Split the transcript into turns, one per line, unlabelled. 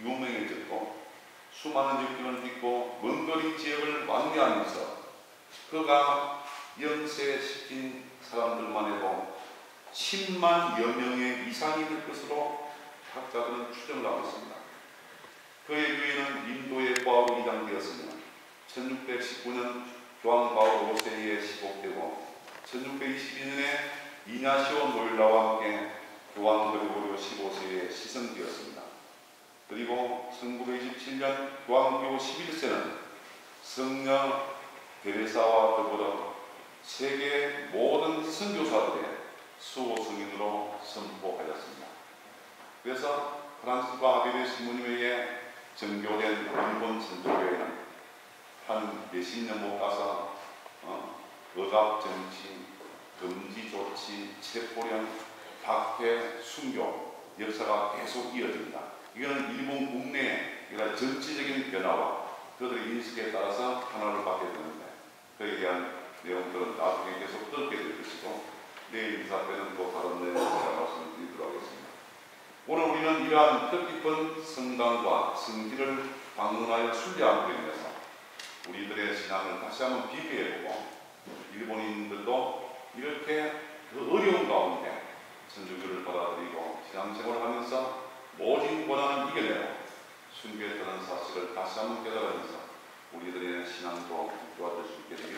유명해졌고 수많은 역경을 딛고 먼 거리 지역을 왕래하면서 그가 영세시킨 사람들만 해도 10만 여 명의 이상이 될 것으로 학자들은 추정을 하고 있습니다. 그의 교회는 인도의 과로 이장되었으며 1619년 교황 바오 5세에 시복되고 1622년에 이냐시오 노일라와 함께 교황 그리고르 15세에 시성되었습니다. 그리고 1927년 교황 교 11세는 성녀 베레사와 더불어 세계 모든 선교사들의 수호 승인으로 선포하였습니다. 그래서 프란스과 아베르 신부님에게 정교된 일본 선조교회는 한 몇십 년 못 가서 어, 억압 정치, 금지 조치, 체포령, 박해, 순교 역사가 계속 이어집니다. 이거는 일본 국내의 이런 정치적인 변화와 그들의 인식에 따라서 하나를 받게 되는데 그에 대한 내용들은 나중에 계속 듣게 될 것이고 내일 이사 때는 또 다른 내용을 제가 말씀을 드리도록 하겠습니다. 오늘 우리는 이러한 뜻깊은 성당과 성지를 방문하여 순례함으로 인해서 우리들의 신앙을 다시 한번 비교해보고 일본인들도 이렇게 그 어려운 가운데 천주교를 받아들이고 신앙생활을 모진 고난을 이겨내고 순교했다는 사실을 다시 한번 깨달으면서 우리들의 신앙도 도와줄 수 있게 되기를